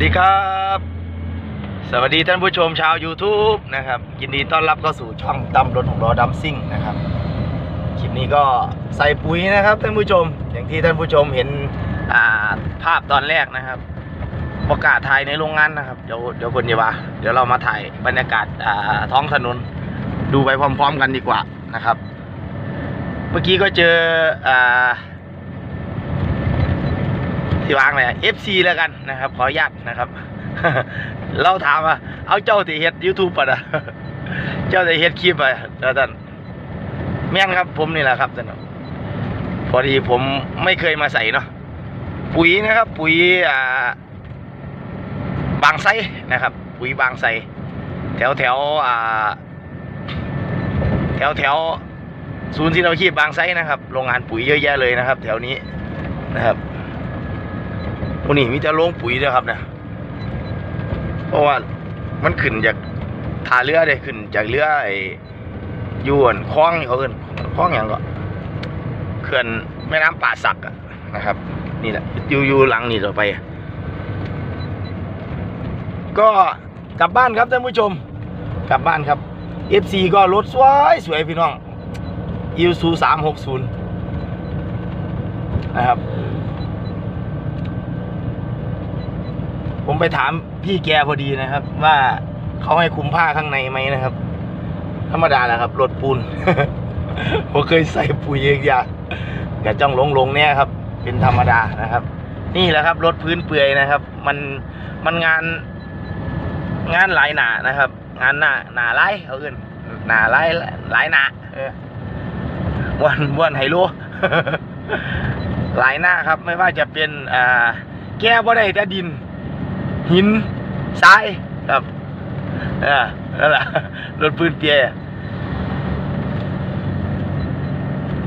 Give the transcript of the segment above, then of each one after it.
สดีครับ สวัสดีท่านผู้ชมชาว YouTube นะครับยินดีต้อนรับเข้าสู่ช่องตำรถของรอดัมซิ่งนะครับคลิปนี้ก็ใส่ปุ๋ยนะครับท่านผู้ชม อย่างที่ท่านผู้ชมเห็นาภาพตอนแรกนะครับประกาศถ่ายในโรงงานนะครับเดี๋ยวเดี๋ยวคนเดีว่าเดี๋ยวเรามาถ่ายบรรยากาศาท้องถนนดูไปพร้อม ๆ กันดีกว่านะครับ เมื่อกี้ก็เจออ ที่วางเลย FC แล้วกันนะครับ ขออนุญาตนะครับ เราถามว่าเอาเจ้าที่เฮ็ด YouTube ป่ะนะเจ้าที่เฮ็ดคลิปอะแล้วท่านแม่นครับผมนี่แหละครับท่านพอดีผมไม่เคยมาใส่เนาะปุ๋ยนะครับ ปุ๋ยอ่าบางไซนะครับ ปุ๋ยบางไซแถวแถวอ่าแถวแถวศูนย์ที่เราชีพบางไซนะครับโรงงานปุ๋ยเยอะแยะเลยนะครับ แถวนี้นะครับ วันนี้มีแต่โรงปุ๋ยเด้อครับนะเพราะว่ามันขึ้นจากท่าเรือเลยขึ้นจากเรือไอ้ยวนคลองนี่เขาเอิ้นคลองอย่างก็เขื่อนแม่น้ำป่าสักนะครับ นี่แหละอยู่อยู่หลังนี่ต่อไป ก็กลับบ้านครับท่านผู้ชม กลับบ้านครับ FC ก็รถสวยสวยพี่น้องอิวซูสามหกศูนย์นะครับ ผมไปถามพี่แกพอดีนะครับ ว่าเขาให้คุมผ้าข้างในไหมนะครับ ธรรมดาแหละครับรถปูน ผมเคยใส่ปุ๋ยเองอย่างกระจ้องลงลงๆเนี่ยครับ เป็นธรรมดานะครับ นี่แหละครับรถพื้นเปื่อยนะครับ มันมันงานงานหลายหนานะครับ งานหนาหนาไล่เขาเอื่นหนาไล่หลายหนาวันวันไฮโลหลายหน้าครับ ไม่ว่าจะเป็นอ่าแก้บ่ได้แต่ดิน หินทรายครับอ่านั่นแหละรถปืนเปีย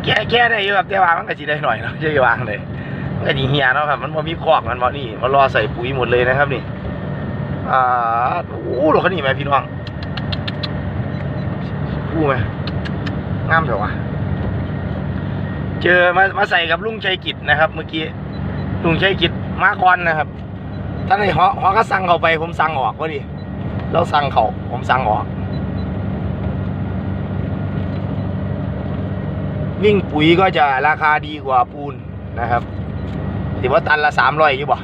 แก้แก้ได้อยู่ครับแต่ว่ามันก็สิได้หน่อยเนาะจะวางเลยมันก็สิเฮียเนาะครับ มันบ่มีคอกมันบ่นี่มารอใส่ปุ๋ยหมดเลยนะครับนี่อ่าโอ้รถคันนี้ไหมพี่น้องกู้ไหมงามเถอะวะเจอมามาใส่กับลุงชัยกิจนะครับ เมื่อกี้ลุงชัยกิจมาก่อนนะครับ ท่านหอหอก็สั่งเขาไป ผมสั่งออกก็ดิเราสั่งเขาผมสั่งออก วิ่งปุ๋ยก็จะราคาดีกว่าปูนนะครับถือว่าตันละสามร้อยอยู่บ่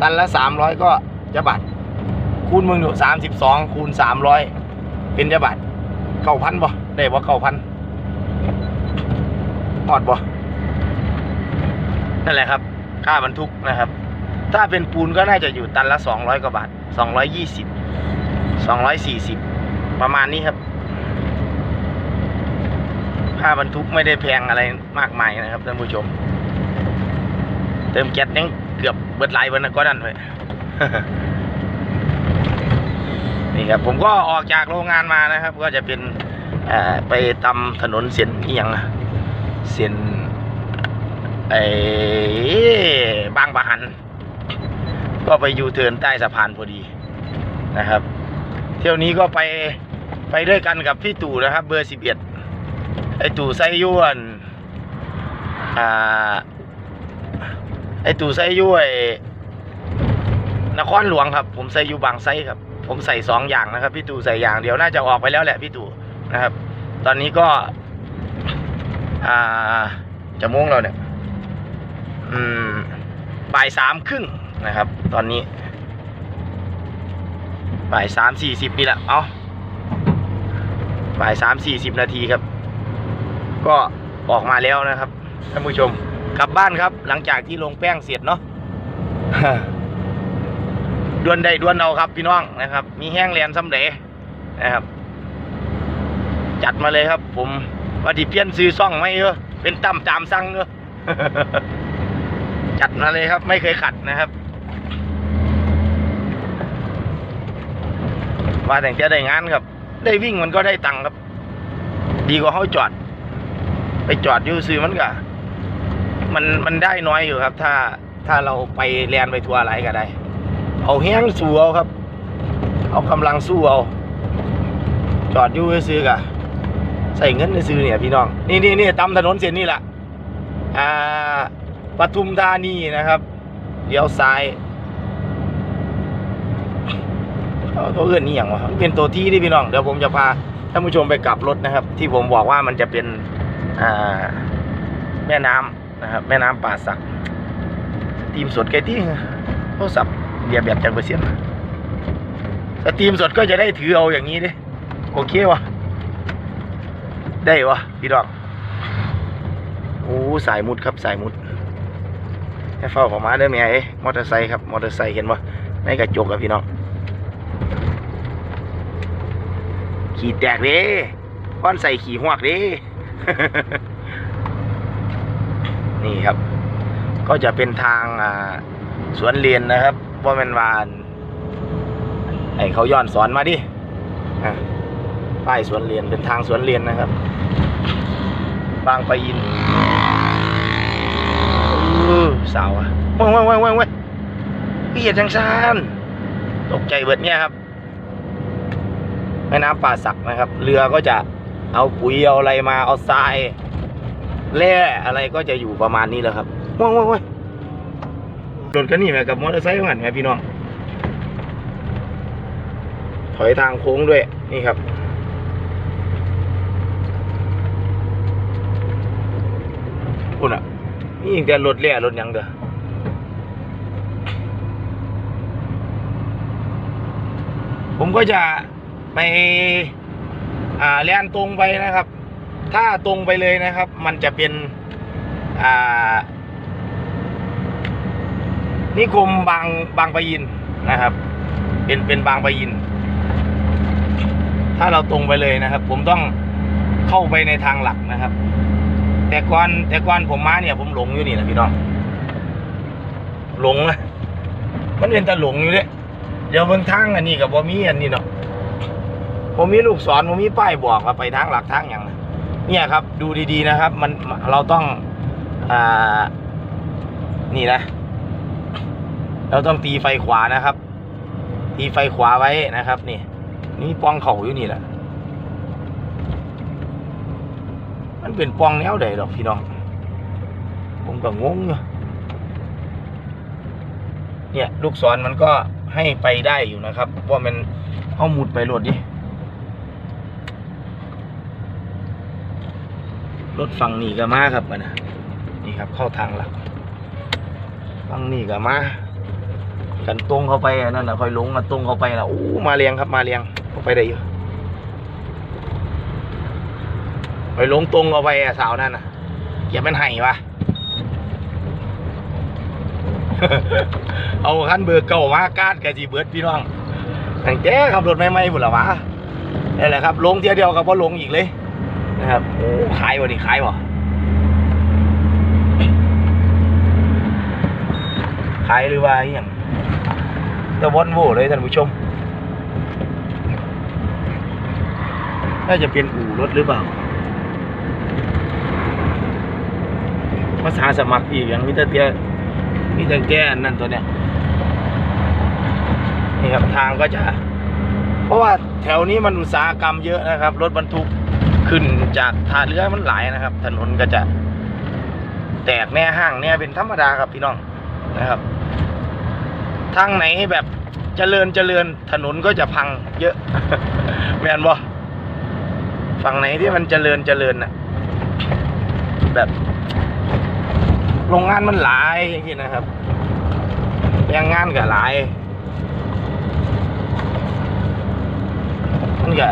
ตันละสามร้อยก็จะบาทคูณมึงดูสามสิบสองคูณสามร้อยเป็นจะบาทเก้าพันบ่ได้บ่เก้าพันหอดบ่นั่นแหละครับ ค่าบรรทุกนะครับ ถ้าเป็นปูนก็น่าจะอยู่ตันละสองร้อยกว่าบาทสองร้อยยี่สิบสองร้อยสี่สิบประมาณนี้ครับค่าบรรทุกไม่ได้แพงอะไรมากมายนะครับท่านผู้ชม เติมแก๊สยังเกือบเบิดไหลวันนะก็ดันไปนี่ครับผมก็ออกจากโรงงานมานะครับ ก็จะเป็นไปตำถนนเส้นที่ยังนะเส้นไอ้บางปะหัน ก็ไปยูเทิร์นใต้สะพานพอดีนะครับ เที่ยวนี้ก็ไปไปด้วยกันกับพี่ตู่นะครับ เบอร์สิบเอ็ดไอตู่ไซยวนอ่าไอตู่ไซยุ้ยนครหลวงครับ ผมใส่อยู่บางไซครับ ผมใส่สองอย่างนะครับ พี่ตู่ใส่อย่างเดียวน่าจะออกไปแล้วแหละพี่ตู่นะครับ ตอนนี้ก็ อ่าจะม่วงเราเนี่ย อืมบ่ายสามครึ่ง นะครับ ตอนนี้บ่ายสามสี่สิบนี่แหละเอาบ่ายสามสี่สิบนาทีครับ ก็ออกมาแล้วนะครับท่านผู้ชมกลับบ้านครับ หลังจากที่ลงแป้งเสร็จเนาะดวนได้ดวนเอาครับพี่น้องนะครับ มีแห้งแลนซ้ำเดนะครับ จัดมาเลยครับ ผมว่าที่เปลี่ยนซื้อซ่องไหมเออเป็นตั้มตามสั่งเออจัดมาเลยครับ ไม่เคยขัดนะครับ ว่าแต่งจะได้งานครับ ได้วิ่งมันก็ได้ตังค์ครับ ดีกว่าเขาจอด ไปจอดอยู่ซื้อมันก็มันมันได้น้อยอยู่ครับ ถ้าถ้าเราไปเรียนไปทัวร์อะไรก็ได้ เอาแห้งสู้เอาครับ เอากำลังสู้เอา จอดอยู่ซื้อกะใส่เงินซื้อเนี่ยพี่น้อง นี่นี่นี่ตามถนนเส้นนี่แหละอ่าปทุมธานีนะครับเลี้ยวซ้าย เขาเอื้อนนี่อย่างวะเป็นตัวที่ที่พี่น้องเดี๋ยวผมจะพาท่านผู้ชมไปกลับรถนะครับ ที่ผมบอกว่ามันจะเป็นแม่น้ำนะครับ แม่น้ำป่าสักทีมสดไกที่โทรศัพท์เบียแบบจังเปอร์เซ็นต์แต่ทีมสดก็จะได้ถือเอาอย่างนี้ดิโอเควะได้วะพี่ดอกโอ้สายมุดครับสายมุดให้เฝ้าผมมาเด้อแม่เอ้มอเตอร์ไซค์ครับมอเตอร์ไซค์เห็นปะในกระจกอะพี่น้อง ขี่แตกเด้ก้อนใส่ขี่หวกเด้ นี่ครับ ก็จะเป็นทางอ่าสวนเรียนนะครับว่าเป็นวานไอเขาย้อนสอนมาดิป้ายสวนเรียนเป็นทางสวนเรียนนะครับ บางปะอินสาวอะว้างว้างว้างว้างว้างพี่เอียดจังซานตกใจเบิดเนี่ยครับ แม่น้ำป่าสักนะครับ เรือก็จะเอาปุ๋ยเอาอะไรมาเอาทรายแร่อะไรก็จะอยู่ประมาณนี้แหละครับว้าวว้าวว้าวรถกันนี่แมกับมอเตอร์ไซค์เหมือนไงพี่น้อง ถอยทางโค้งด้วยนี่ครับคุณอะนี่ยังแต่รถแร่รถยังเด้อผมก็จะ ไปอ่าเลียนตรงไปนะครับ ถ้าตรงไปเลยนะครับ มันจะเป็นอ่านิคมบางบางปะอินนะครับ เป็นเป็นบางปะอิน ถ้าเราตรงไปเลยนะครับ ผมต้องเข้าไปในทางหลักนะครับ แต่ก่อนแต่ก่อนผมมาเนี่ย ผมหลงอยู่นี่นะพี่น้องหลงนะมันเป็นตะหลงอยู่เลยเดี๋ยวเบิ่งทางอันนี้กับบ่มีอันนี้เนาะ ผมมีลูกศรผมมีป้ายบอกว่าไปทางหลักทางอย่างนะเนี่ยครับ ดูดีๆนะครับ มันเราต้องอ่านี่นะ เราต้องตีไฟขวานะครับ ตีไฟขวาไว้นะครับ นี่ นี่ปองเขาอยู่นี่แหละมันเป็นปองแนวใดดอกพี่น้อง ผมก็งงอยู่เนี่ย ลูกศรมันก็ให้ไปได้อยู่นะครับว่ามันเอาหมุดไปรถดิ รถฝั่งนี้ก็มาครับมันนะนี่ครับเข้าทางหลักฝั่งนี้ก็มากันตรงเข้าไปนั่นนะค่อยลงกันตรงเข้าไปนะอู้มาเรียงครับมาเรียงเข้าไปได้อยู่ไปลงตรงเข้าไปอะสาวนั่นนะอย่าเป็นไห้วะเอาคันเบอร์เก่ามากาดกะจีเบิร์ดพี่น้องแตั้งแต่ขับรถใหม่บุนละวะนี่แหละครับ ลงเทียวเดียวกับพอลงอีกเลย นะครับโอ้ขายวะนี่ขายวะขายหรือว่าอย่างต่วอนโวเลยท่านผู้ชม น่าจะเป็นอู่รถหรือเปล่าภาษาสมัครอีกอย่างมิเตอร์เตียมีแต่แก้นนั่นตัวเนี้ยนี่ครับทางก็จะ เพราะว่าแถวนี้มันอุตสาหกรรมเยอะนะครับ รถบรรทุก ขึ้นจากท่าเรือมันหลายนะครับ ถนนก็จะแตกแน่ห้างเนี่ยเป็นธรรมดาครับพี่น้องนะครับทางไหนแบบเจริญเจริญถนนก็จะพังเยอะแมนบ่ฝั่งไหนที่มันเจริญเจริญน่ะแบบโรงงานมันหลายอย่างนี้นะครับแรงงานก็หลายมันก็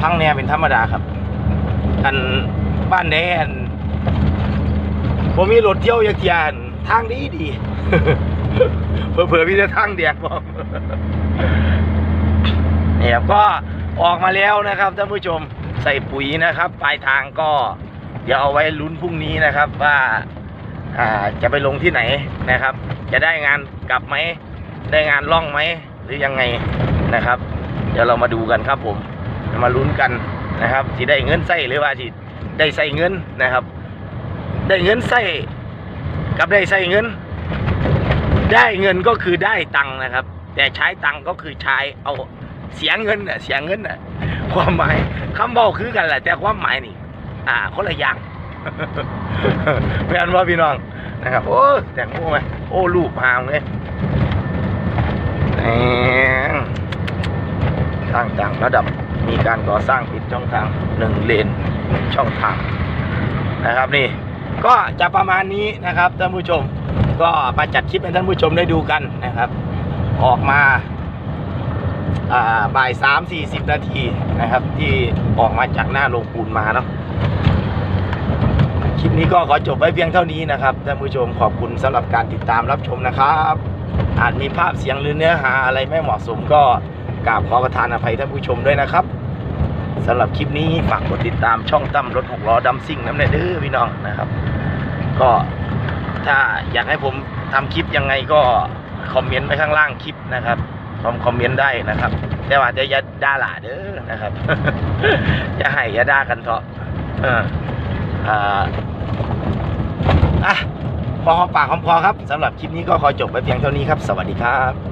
พังเนี่ยเป็นธรรมดาครับ อันบ้านแดนผมมีรถเที่ยวยักยานทางดีดีเผื่อๆพี่จะทางเดียกบอกเนี่ยครับก็ออกมาแล้วนะครับท่านผู้ชมใส่ปุ๋ยนะครับปลายทางก็เดี๋ยวเอาไว้ลุ้นพรุ่งนี้นะครับว่าจะไปลงที่ไหนนะครับ จะได้งานกลับไหม ได้งานล่องไหม หรือยังไงนะครับ เดี๋ยวเรามาดูกันครับผม มาลุ้นกันนะครับที่ได้เงินใส่หรือว่าที่ได้ใส่เงินนะครับ ได้เงินใส่กับได้ใส่เงิน ได้เงินก็คือได้ตังค์นะครับ แต่ใช้ตังค์ก็คือใช้เอาเสียเงินน่ะเสียเงินน่ะความหมายคำบอกคือกันแหละแต่ความหมายนี่ อ่าคนละอย่างแม่อนว่าพี่น้องนะครับ โอ้แต่งโอ้ไหมโอ้ลูกหางเลยแหมต่างระดับ มีการก่อสร้างปิดช่องทางหนึ่งเลนช่องทางนะครับนี่ก็จะประมาณนี้นะครับท่านผู้ชม ก็มาจัดคลิปให้ท่านผู้ชมได้ดูกันนะครับ ออกมาบ่ายสามสี่สิบนาทีนะครับ ที่ออกมาจากหน้าโรงปูนมาเนาะคลิปนี้ก็ขอจบไว้เพียงเท่านี้นะครับท่านผู้ชมขอบคุณสำหรับการติดตามรับชมนะครับ อาจมีภาพเสียงหรือเนื้อหาอะไรไม่เหมาะสมก็กราบขอประทานอภัยท่านผู้ชมด้วยนะครับ สำหรับคลิปนี้ฝากกดติดตามช่องตั้มรถหกล้อดัมซิ่งน้ำเนยเด้อพี่น้องนะครับ ก็ถ้าอยากให้ผมทำคลิปยังไงก็คอมเมนต์ไว้ข้างล่างคลิปนะครับคอมคอมเมนต์ได้นะครับ แต่ว่าจะอย่าด่าหล่าเด้อนะครับอย่าให้อย่าด่ากันเถอะเอออ่าอะพอหอมปากหอมคอครับสำหรับคลิปนี้ก็ขอจบไปเพียงเท่านี้ครับ สวัสดีครับ